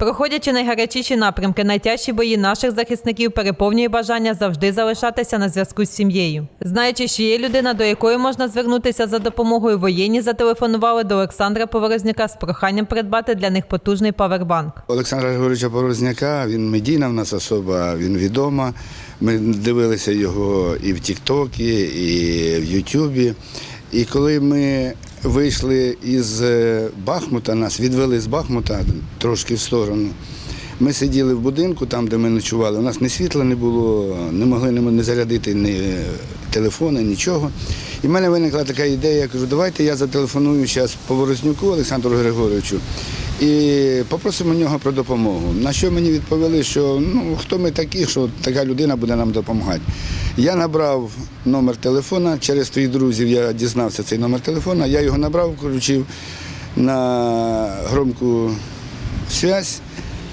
Проходячи найгарячіші напрямки, найтяжчі бої наших захисників переповнює бажання завжди залишатися на зв'язку з сім'єю. Знаючи, що є людина, до якої можна звернутися за допомогою, воєнні зателефонували до Олександра Поворозняка з проханням придбати для них потужний павербанк. Олександра Григоровича Порозняка, він медійна в нас особа, він відома. Ми дивилися його і в Тіктокі, і в Ютубі. І коли ми вийшли із е, Бахмута, нас відвели з Бахмута трошки в сторону. Ми сиділи в будинку, там, де ми ночували. У нас ні світла не було, не могли не не зарядити ні телефони, нічого. І в мене виникла така ідея, я кажу, давайте я зателефоную зараз Поворознюку Олександру Григоровичу і попросимо нього про допомогу. На що мені відповіли, що ну хто ми такі, що така людина буде нам допомагати. Я набрав номер телефона, через твоїх друзів я дізнався цей номер телефона, я його набрав, включив на громку связь.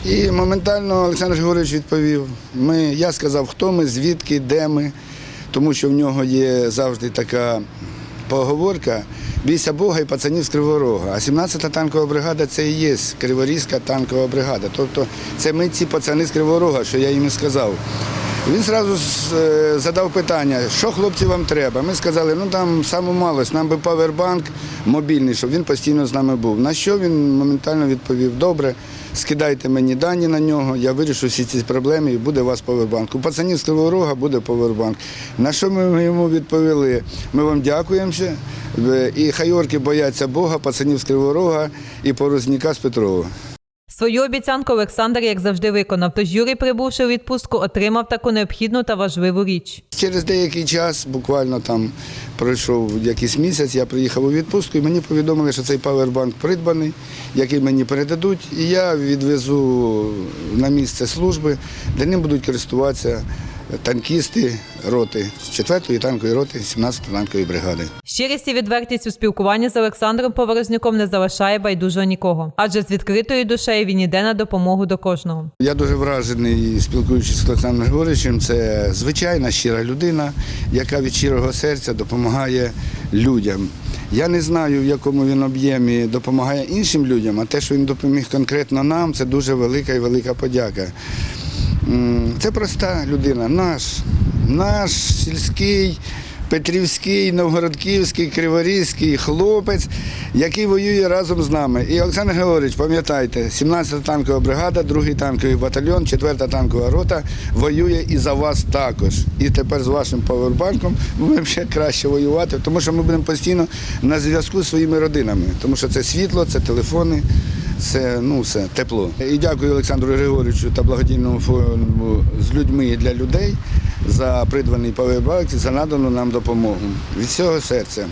І моментально Олександр Григорович відповів. Ми, я сказав, хто ми, звідки, де ми, тому що в нього є завжди така поговорка бійся Бога і пацанів з Кривого Рога. А 17-та танкова бригада це і є Криворізька танкова бригада. Тобто це ми ці пацани з Кривого Рога, що я їм і сказав. Він одразу задав питання, що хлопці вам треба. Ми сказали, ну там саме малость, нам би павербанк мобільний, щоб він постійно з нами був. На що він моментально відповів, добре, скидайте мені дані на нього, я вирішу всі ці проблеми і буде у вас павербанк. У пацанів з буде павербанк. На що ми йому відповіли? Ми вам дякуємо. І хайорки бояться Бога, пацанів з Кривого Рога і порозніка з Петрова. Свою обіцянку Олександр, як завжди, виконав. Тож Юрій, прибувши у відпустку, отримав таку необхідну та важливу річ. Через деякий час, буквально там пройшов якийсь місяць, я приїхав у відпустку і мені повідомили, що цей павербанк придбаний, який мені передадуть, і я відвезу на місце служби, де ним будуть користуватися танкісти роти 4-ї танкової роти 17-ї танкової бригади. Щирість і відвертість у спілкуванні з Олександром Поворознюком не залишає байдужого нікого, адже з відкритою душею він іде на допомогу до кожного. Я дуже вражений, спілкуючись з Олександром Григоровичем. Це звичайна щира людина, яка від щирого серця допомагає людям. Я не знаю, в якому він об'ємі допомагає іншим людям, а те, що він допоміг конкретно нам, це дуже велика і велика подяка. Це проста людина, наш, наш сільський. Петрівський, Новгородківський, Криворізький хлопець, який воює разом з нами. І Олександр Георгійович, пам'ятайте, 17-та танкова бригада, 2-й танковий батальйон, 4-та танкова рота воює і за вас також. І тепер з вашим павербанком будемо ще краще воювати, тому що ми будемо постійно на зв'язку з своїми родинами, тому що це світло, це телефони. Це ну все тепло. І дякую Олександру Григоровичу та благодійному фонду з людьми і для людей за придбаний павербанк і за надану нам допомогу. Від всього серця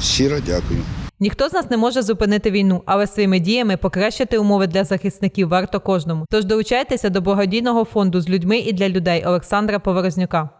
щиро дякую. Ніхто з нас не може зупинити війну, але своїми діями покращити умови для захисників варто кожному. Тож долучайтеся до благодійного фонду з людьми і для людей Олександра Поворознюка.